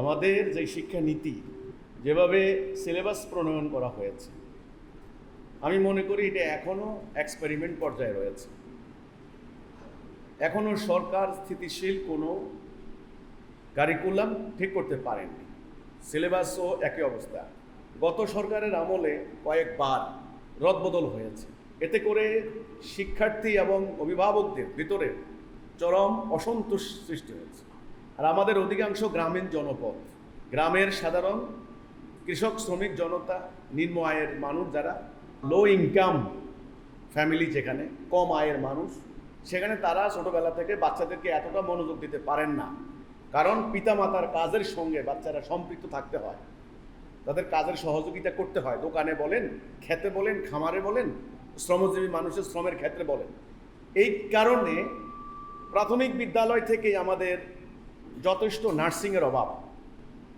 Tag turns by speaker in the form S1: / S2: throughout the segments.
S1: আমাদের যে শিক্ষানীতি, যেভাবে সিলেবাস প্রণয়ন করা হয়েছে, আমি মনে করি এটা এখনও এক্সপেরিমেন্ট পর্যায়ে রয়েছে। এখনও সরকার স্থিতিশীল কোনো কারিকুলাম ঠিক করতে পারেননি। সিলেবাসও একই অবস্থা। গত সরকারের আমলে কয়েকবার রদবদল হয়েছে। এতে করে শিক্ষার্থী এবং অভিভাবকদের ভিতরে চরম অসন্তোষ সৃষ্টি হয়েছে। আর আমাদের অধিকাংশ গ্রামীণ জনপদ। গ্রামের সাধারণ কৃষক, শ্রমিক, জনতা, নিম্ন আয়ের মানুষ যারা লো ইনকাম ফ্যামিলি যেখানে, কম আয়ের মানুষ, সেখানে তারা ছোটোবেলা থেকে বাচ্চাদেরকে এতটা মনোযোগ দিতে পারেন না। কারণ পিতামাতার কাজের সঙ্গে বাচ্চারা সম্পৃক্ত থাকতে হয়। তাদের কাজের সহযোগিতা করতে হয়। দোকানে বলেন, খেতে বলেন, খামারে বলেন, শ্রমজীবী মানুষের শ্রমের ক্ষেত্রে বলেন। এই কারণে প্রাথমিক বিদ্যালয় থেকেই আমাদের যথেষ্ট নার্সিংয়ের অভাব।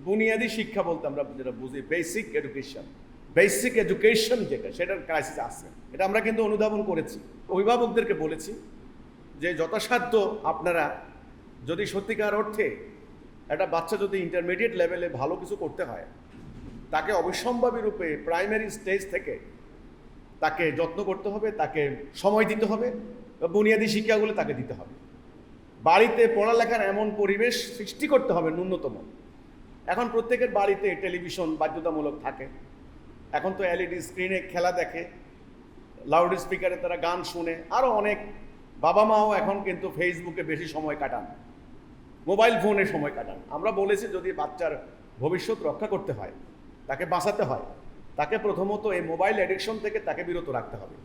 S1: বুনিয়াদী শিক্ষা বলতে আমরা যেটা বুঝি বেসিক এডুকেশন বেসিক এডুকেশন যেটা, সেটার ক্রাইসিস আছে। এটা আমরা কিন্তু অনুধাবন করেছি। অভিভাবকদেরকে বলেছি যে যথাসাধ্য আপনারা যদি সত্যিকার অর্থে একটা বাচ্চা যদি ইন্টারমিডিয়েট লেভেলে ভালো কিছু করতে হয়, তাকে অবশ্যম্ভাবী রূপে প্রাইমারি স্টেজ থেকে তাকে যত্ন করতে হবে, তাকে সময় দিতে হবে বুনিয়াদী শিক্ষাগুলো তাকে দিতে হবে। বাড়িতে পড়ালেখার এমন পরিবেশ সৃষ্টি করতে হবে ন্যূনতম। এখন প্রত্যেকের বাড়িতে টেলিভিশন বাধ্যতামূলক থাকে। এখন তো এলইডি স্ক্রিনে খেলা দেখে লাউড স্পিকারে তারা গান শুনে আরও অনেক বাবা মাও এখন কিন্তু ফেসবুকে বেশি সময় কাটান মোবাইল ফোনে সময় কাটান। আমরা বলেছি যদি বাচ্চার ভবিষ্যৎ রক্ষা করতে হয়, তাকে বাঁচাতে হয়, তাকে প্রথমত এই মোবাইল অ্যাডিকশন থেকে তাকে বিরত রাখতে হবে।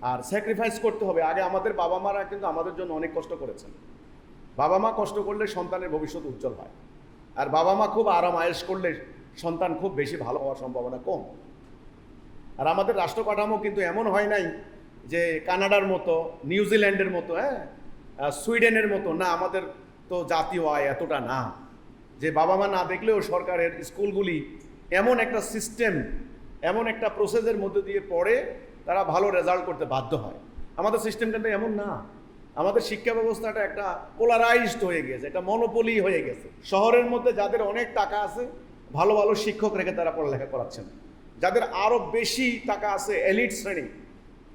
S1: আর স্যাক্রিফাইস করতে হবে। আগে আমাদের বাবা মারা কিন্তু আমাদের জন্য অনেক কষ্ট করেছেন। বাবা মা কষ্ট করলে সন্তানের ভবিষ্যৎ উজ্জ্বল হয়। আর বাবা মা খুব আরাম আয়েস করলে সন্তান খুব বেশি ভালো হওয়ার সম্ভাবনা কম। আর আমাদের রাষ্ট্র কাঠামো কিন্তু এমন হয় নাই যে কানাডার মতো নিউজিল্যান্ডের মতো হ্যাঁ? সুইডেনের মতো, না, আমাদের তো জাতীয় আয় এতটা না। যে বাবা মা না দেখলেও সরকারের স্কুলগুলি এমন একটা সিস্টেম এমন একটা প্রসেসের মধ্যে দিয়ে পড়ে তারা ভালো রেজাল্ট করতে বাধ্য হয়। আমাদের সিস্টেম কিন্তু এমন না। আমাদের শিক্ষা ব্যবস্থাটা একটা পোলারাইজড হয়ে গেছে, একটা মনোপলি হয়ে গেছে। শহরের মধ্যে যাদের অনেক টাকা আছে, ভালো ভালো শিক্ষক রেখে তারা পড়ালেখা করাচ্ছেন যাদের আরও বেশি টাকা আছে এলিট শ্রেণি,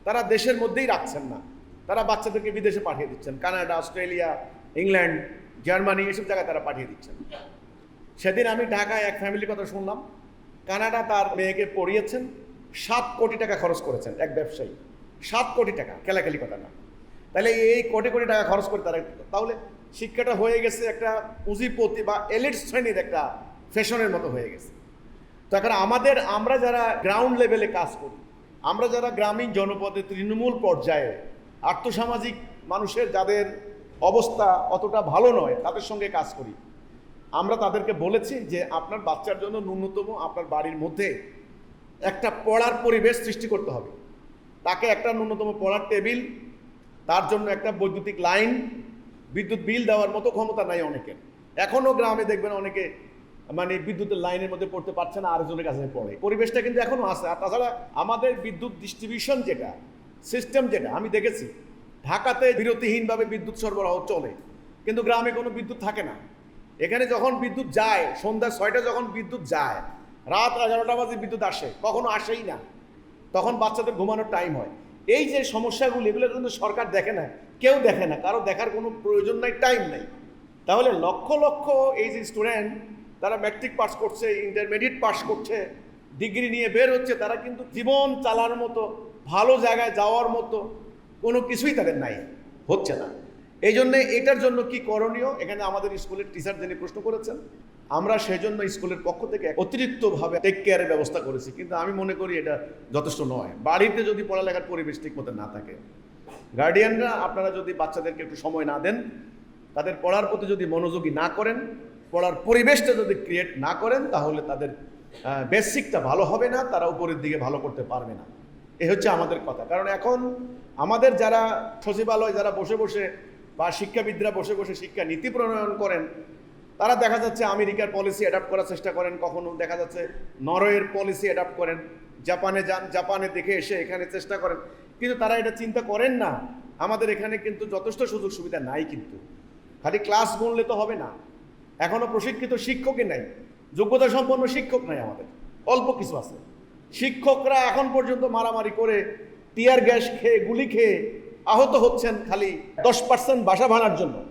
S1: তারা দেশের মধ্যেই রাখছেন না। তারা বাচ্চাদেরকে বিদেশে পাঠিয়ে দিচ্ছেন। কানাডা, অস্ট্রেলিয়া, ইংল্যান্ড, জার্মানি এসব জায়গায় তারা পাঠিয়ে দিচ্ছেন। সেদিন আমি ঢাকায় এক ফ্যামিলির কথা শুনলাম। কানাডা তার মেয়েকে পড়িয়েছেন। সাত কোটি টাকা খরচ করেছেন এক ব্যবসায়ী। সাত কোটি টাকা খেলাখেলি কথা না। তাহলে এই কোটি কোটি টাকা খরচ করে তারা তাহলে শিক্ষাটা হয়ে গেছে একটা পুঁজিপতি বা এলিট শ্রেণির একটা ফ্যাশনের মতো হয়ে গেছে। তো এখন আমাদের, আমরা যারা গ্রাউন্ড লেভেলে কাজ করি, আমরা যারা গ্রামীণ জনপদে তৃণমূল পর্যায়ে আর্থসামাজিক মানুষের যাদের অবস্থা অতটা ভালো নয়, তাদের সঙ্গে কাজ করি। আমরা তাদেরকে বলেছি যে আপনার বাচ্চার জন্য ন্যূনতম আপনার বাড়ির মধ্যে একটা পড়ার পরিবেশ সৃষ্টি করতে হবে। তাকে একটা ন্যূনতম পড়ার টেবিল, তার জন্য একটা বৈদ্যুতিক লাইন, বিদ্যুৎ বিল দেওয়ার মতো ক্ষমতা নাই অনেকের। এখনও গ্রামে দেখবেন অনেকে মানে বিদ্যুতের লাইনের মধ্যে পড়তে পারছে না, আরেকজনের কাছে পড়ে। পরিবেশটা কিন্তু এখনও আছে। আর তাছাড়া আমাদের বিদ্যুৎ ডিস্ট্রিবিউশন যেটা সিস্টেম যেটা, আমি দেখেছি, ঢাকাতে বিরতিহীনভাবে বিদ্যুৎ সরবরাহ চলে, কিন্তু গ্রামে কোনো বিদ্যুৎ থাকে না। এখানে যখন বিদ্যুৎ যায়, সন্ধ্যা ছয়টা যখন বিদ্যুৎ যায় রাত এগারোটা বাজে বিদ্যুৎ আসে, কখনো আসেই না। তখন বাচ্চাদের ঘুমানোর টাইম হয়। এই যে সমস্যাগুলি, এগুলো কিন্তু সরকার দেখে না, কেউ দেখে না, কারও দেখার কোনো প্রয়োজন নাই টাইম নাই। তাহলে লক্ষ লক্ষ এই যে স্টুডেন্ট তারা ম্যাট্রিক পাস করছে ইন্টারমিডিয়েট পাস করছে ডিগ্রি নিয়ে বের হচ্ছে, তারা কিন্তু জীবন চালার মতো, ভালো জায়গায় যাওয়ার মতো কোনো কিছুই তাদের নাই, হচ্ছে না। এই জন্য এটার জন্য কি করণীয়? এখানে আমাদের স্কুলের টিচার যিনি প্রশ্ন করেছেন আমরা সেজন্য স্কুলের পক্ষ থেকে অতিরিক্তভাবে টেক কেয়ারের ব্যবস্থা করেছি। কিন্তু আমি মনে করি এটা যথেষ্ট নয়। বাড়িতে যদি পড়ালেখার পরিবেশ ঠিক মতো না থাকে গার্ডিয়ানরা আপনারা যদি বাচ্চাদেরকে একটু সময় না দেন, তাদের পড়ার প্রতি যদি মনোযোগী না করেন, পড়ার পরিবেশটা যদি ক্রিয়েট না করেন, তাহলে তাদের বেসিকটা ভালো হবে না, তারা উপরের দিকে ভালো করতে পারবে না। এ হচ্ছে আমাদের কথা। কারণ এখন আমাদের যারা সচিবালয়, যারা বসে বসে বা শিক্ষাবিদরা বসে বসে শিক্ষা নীতি প্রণয়ন করেন তারা দেখা যাচ্ছে আমেরিকার পলিসি অ্যাডাপ্ট করার চেষ্টা করেন, কখনো দেখা যাচ্ছে নরওয়ের পলিসি অ্যাডাপ্ট করেন, জাপানে যান, জাপানে দেখে এসে এখানে চেষ্টা করেন। কিন্তু তারা এটা চিন্তা করেন না। আমাদের এখানে কিন্তু যথেষ্ট সুযোগ সুবিধা নাই কিন্তু। খালি ক্লাস গুনলে তো হবে না। এখনও প্রশিক্ষিত শিক্ষকই নাই। যোগ্যতা সম্পন্ন শিক্ষক নাই আমাদের। অল্প কিছু আছে। শিক্ষকরা এখন পর্যন্ত মারামারি করে টিয়ার গ্যাস খেয়ে, গুলি খেয়ে আহত হচ্ছেন খালি দশ পার্সেন্ট বাসা ভাঙার জন্য।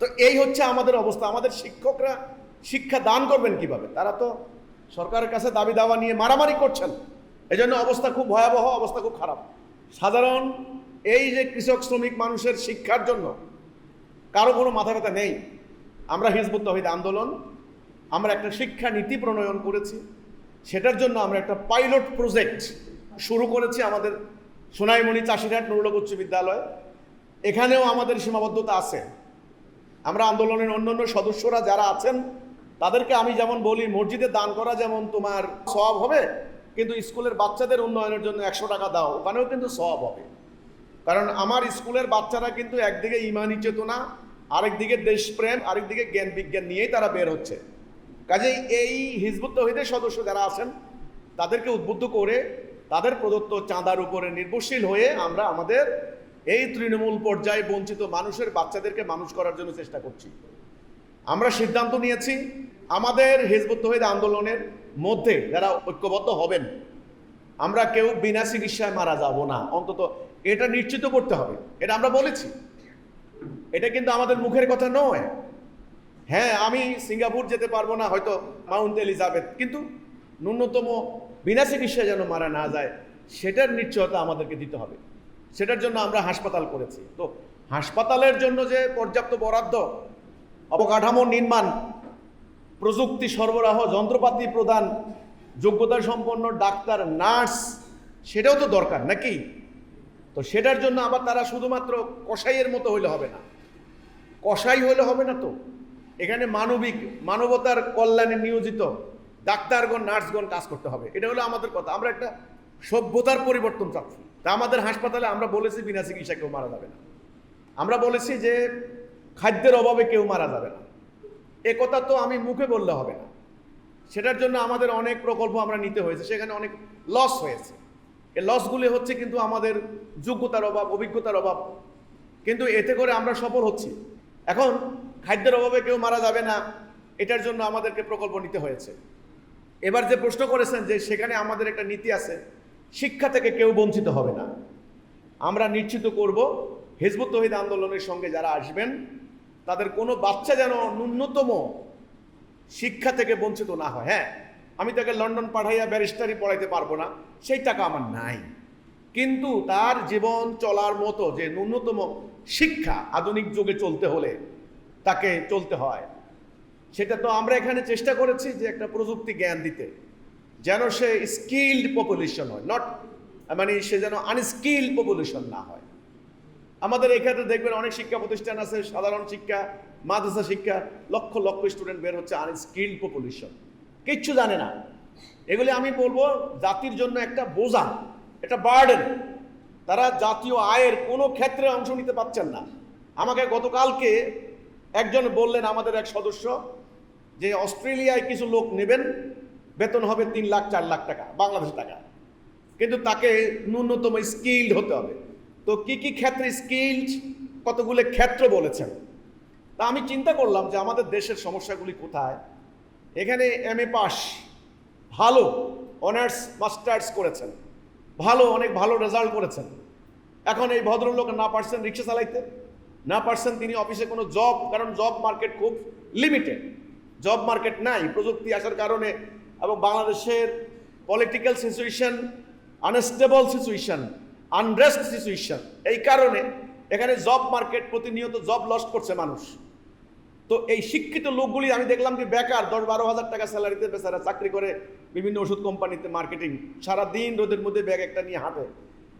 S1: তো এই হচ্ছে আমাদের অবস্থা। আমাদের শিক্ষকরা শিক্ষা দান করবেন কীভাবে? তারা তো সরকারের কাছে দাবি দাওয়া নিয়ে মারামারি করছেন। এই জন্য অবস্থা খুব ভয়াবহ, অবস্থা খুব খারাপ। সাধারণ এই যে কৃষক, শ্রমিক, মানুষের শিক্ষার জন্য কারও কোনো মাথা ব্যথা নেই। আমরা হিজবুত তহিদ আন্দোলন, আমরা একটা শিক্ষা নীতি প্রণয়ন করেছি। সেটার জন্য আমরা একটা পাইলট প্রজেক্ট শুরু করেছি আমাদের সোনাইমণি চাষিরহাট নুরুলক উচ্চ বিদ্যালয়। এখানেও আমাদের সীমাবদ্ধতা আছে। আমরা আন্দোলনের অন্যান্য সদস্যরা যারা আছেন, তাদেরকে আমি যেমন বলি, মসজিদে দান করা যেমন তোমার সব হবে, কিন্তু স্কুলের বাচ্চাদের উন্নয়নের জন্য একশো টাকা দাও, ওখানেও কিন্তু সব হবে। কারণ আমার স্কুলের বাচ্চারা কিন্তু একদিকে ইমানি চেতনা, আরেকদিকে দেশপ্রেম, আরেকদিকে জ্ঞান বিজ্ঞান নিয়েই তারা বের হচ্ছে। কাজেই এই হিজবুত তহিদের সদস্য যারা আছেন, তাদেরকে উদ্বুদ্ধ করে তাদের প্রদত্ত চাঁদার উপরে নির্ভরশীল হয়ে আমরা আমাদের এই তৃণমূল পর্যায়ে বঞ্চিত মানুষের বাচ্চাদেরকে মানুষ করার জন্য চেষ্টা করছি। আমরা সিদ্ধান্ত নিয়েছি, আমাদের হিজবুত তহিদ আন্দোলনের মধ্যে যারা ঐক্যবদ্ধ হবেন, আমরা কেউ বিনা চিকিৎসায় মারা যাব না। অন্তত এটা নিশ্চিত করতে হবে। এটা আমরা বলেছি। এটা কিন্তু আমাদের মুখের কথা নয়। হ্যাঁ আমি সিঙ্গাপুর যেতে পারব না, হয়তো মাউন্ট এলিজাবেথ, কিন্তু ন্যূনতম বিনা চিকিৎসায় যেন মারা না যায়, সেটার নিশ্চয়তা আমাদেরকে দিতে হবে। সেটার জন্য আমরা হাসপাতাল করেছি। তো হাসপাতালের জন্য যে পর্যাপ্ত বরাদ্দ, অবকাঠামো নির্মাণ, প্রযুক্তি সরবরাহ, যন্ত্রপাতি প্রদান, যোগ্যতা সম্পন্ন ডাক্তার, নার্স, সেটাও তো দরকার নাকি? তো সেটার জন্য আবার তারা শুধুমাত্র কসাইয়ের মতো হইলে হবে না। কসাই হইলে হবে না তো। এখানে মানবিক, মানবতার কল্যাণে নিয়োজিত ডাক্তারগণ, নার্সগণ কাজ করতে হবে। এটা হলো আমাদের কথা। আমরা একটা সভ্যতার পরিবর্তন চাচ্ছি। তা আমাদের হাসপাতালে আমরা বলেছি বিনা চিকিৎসা কেউ মারা যাবে না। আমরা বলেছি যে খাদ্যের অভাবে কেউ মারা যাবে না। এ কথা তো আমি মুখে বললে হবে না। সেটার জন্য আমাদের অনেক প্রকল্প আমরা নিতে হয়েছে, সেখানে অনেক লস হয়েছে। এই লসগুলি হচ্ছে কিন্তু আমাদের যোগ্যতার অভাব, অভিজ্ঞতার অভাব। কিন্তু এতে করে আমরা সফল হচ্ছি। এখন খাদ্যের অভাবে কেউ মারা যাবে না, এটার জন্য আমাদেরকে প্রকল্প নিতে হয়েছে। এবার যে প্রশ্ন করেছেন যে সেখানে আমাদের একটা নীতি আছে শিক্ষা থেকে কেউ বঞ্চিত হবে না। আমরা নিশ্চিত করব, হিজবুত তহিদ আন্দোলনের সঙ্গে যারা আসবেন, তাদের কোনো বাচ্চা যেন ন্যূনতম শিক্ষা থেকে বঞ্চিত না হয়। হ্যাঁ আমি তাকে লন্ডন পাঠাইয়া ব্যারিস্টারি পড়াইতে পারব না, সেই টাকা আমার নাই। কিন্তু তার জীবন চলার মতো যে ন্যূনতম শিক্ষা আধুনিক যুগে চলতে হলে তাকে চলতে হয়। সেটা তো আমরা এখানে চেষ্টা করেছি যে একটা প্রযুক্তি জ্ঞান দিতে। যেন সে স্কিল্ড পপুলেশন হয় নট মানে সে যেন আনস্কিল্ড পপুলেশন না হয়। আমাদের এখানে দেখবেন অনেক শিক্ষা প্রতিষ্ঠান আছে, সাধারণ শিক্ষা, মাদ্রাসা শিক্ষা, লক্ষ লক্ষ স্টুডেন্ট বের হচ্ছে আনস্কিল্ড পপুলেশন কিচ্ছু জানে না। এগুলি আমি বলব, জাতির জন্য একটা বোঝা, একটা বার্ডেন তারা জাতীয় আয়ের কোনো ক্ষেত্রে অংশ নিতে পারছেন না। আমাকে গতকালকে একজন বললেন, আমাদের এক সদস্য, যে অস্ট্রেলিয়ায় কিছু লোক নেবেন বেতন হবে তিন লাখ, চার লাখ টাকা, বাংলাদেশ টাকা। কিন্তু তাকে ন্যূনতম স্কিল্ড হতে হবে। তো কি কি ক্ষেত্রে স্কিল্ড? কতগুলো ক্ষেত্র বলেছেন। তা আমি চিন্তা করলাম যে আমাদের দেশের সমস্যাগুলি কোথায়? এখানে এম এ পাস। ভালো। অনার্স, মাস্টার্স করেছেন। ভালো, অনেক ভালো রেজাল্ট করেছেন। এখন এই ভদ্রলোক না পারছেন রিক্সা চালাইতে। না পারছেন তিনি অফিসে কোনো জব, কারণ জব মার্কেট খুব লিমিটেড জব মার্কেট নাই। প্রযুক্তি আসার কারণে এবং বাংলাদেশের political situation unstable situation unrest situation এই কারণে এখানে জব মার্কেট প্রতিনিয়ত জব লস করছে মানুষ। তো এই শিক্ষিত লোকগুলি, আমি দেখলাম কি বেকার, দশ বারো হাজার টাকা স্যালারিতে বেচারা চাকরি করে বিভিন্ন ওষুধ কোম্পানিতে মার্কেটিং সারা দিন রোদের মধ্যে ব্যাগ একটা নিয়ে হাঁটে।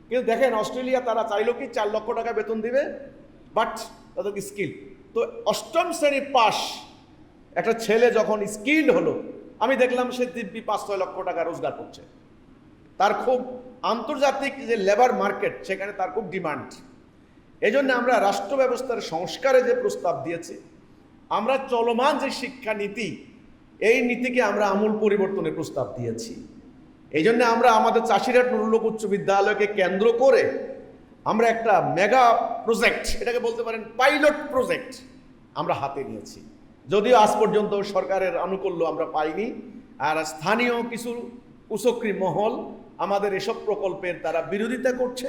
S1: কিন্তু দেখেন, অস্ট্রেলিয়া তারা চাইলো কি চার লক্ষ টাকা বেতন দিবে বাট তাদেরকে স্কিল তো অষ্টম শ্রেণি পাস একটা ছেলে যখন স্কিল্ড হলো আমি দেখলাম সে দিব্যি পাঁচ ছয় লক্ষ টাকা রোজগার করছে। তার খুব আন্তর্জাতিক যে লেবার মার্কেট সেখানে তার খুব ডিমান্ড এই জন্য আমরা রাষ্ট্র ব্যবস্থার সংস্কারে যে প্রস্তাব দিয়েছি, আমরা চলমান যে শিক্ষা নীতি, এই নীতিকে আমরা আমূল পরিবর্তনের প্রস্তাব দিয়েছি। এই জন্য আমরা আমাদের চাষিরহাট নুরুলক উচ্চ বিদ্যালয়কে কেন্দ্র করে আমরা একটা মেগা প্রজেক্ট এটাকে বলতে পারেন পাইলট প্রজেক্ট আমরা হাতে নিয়েছি। যদিও আজ পর্যন্ত সরকারের আনুকূল্য আমরা পাইনি, আর স্থানীয় কিছু কুচক্রী মহল আমাদের এসব প্রকল্পের তারা বিরোধিতা করছে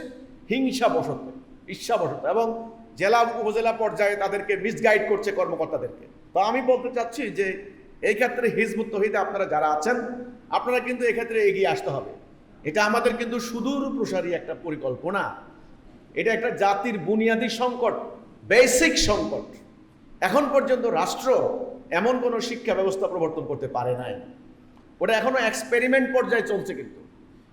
S1: হিংসা হিংসাবশত, ঈর্ষাবশত, এবং জেলা উপজেলা পর্যায়ে তাদেরকে মিসগাইড করছে কর্মকর্তাদেরকে। তো আমি বলতে চাচ্ছি যে এই ক্ষেত্রে হিজবুত তহিদে আপনারা যারা আছেন, আপনারা কিন্তু এক্ষেত্রে এগিয়ে আসতে হবে। এটা আমাদের কিন্তু সুদূর প্রসারী একটা পরিকল্পনা। এটা একটা জাতির বুনিয়াদী সংকট বেসিক সংকট। এখন পর্যন্ত রাষ্ট্র এমন কোনো শিক্ষা ব্যবস্থা প্রবর্তন করতে পারে নাই। ওটা এখনও এক্সপেরিমেন্ট পর্যায়ে চলছে কিন্তু।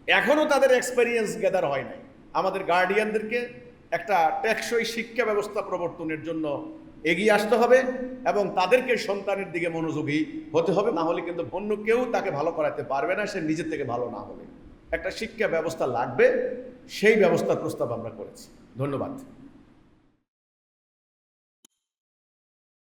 S1: এখনও তাদের এক্সপেরিয়েন্স গ্যাদার হয় নাই। আমাদের গার্ডিয়ানদেরকে একটা টেকসই শিক্ষা ব্যবস্থা প্রবর্তনের জন্য এগিয়ে আসতে হবে এবং তাদেরকে সন্তানের দিকে মনোযোগী হতে হবে। না হলে কিন্তু অন্য কেউ তাকে ভালো করাতে পারবে না, সে নিজের থেকে ভালো না হলে। একটা শিক্ষা ব্যবস্থা লাগবে, সেই ব্যবস্থার প্রস্তাব আমরা করেছি। ধন্যবাদ।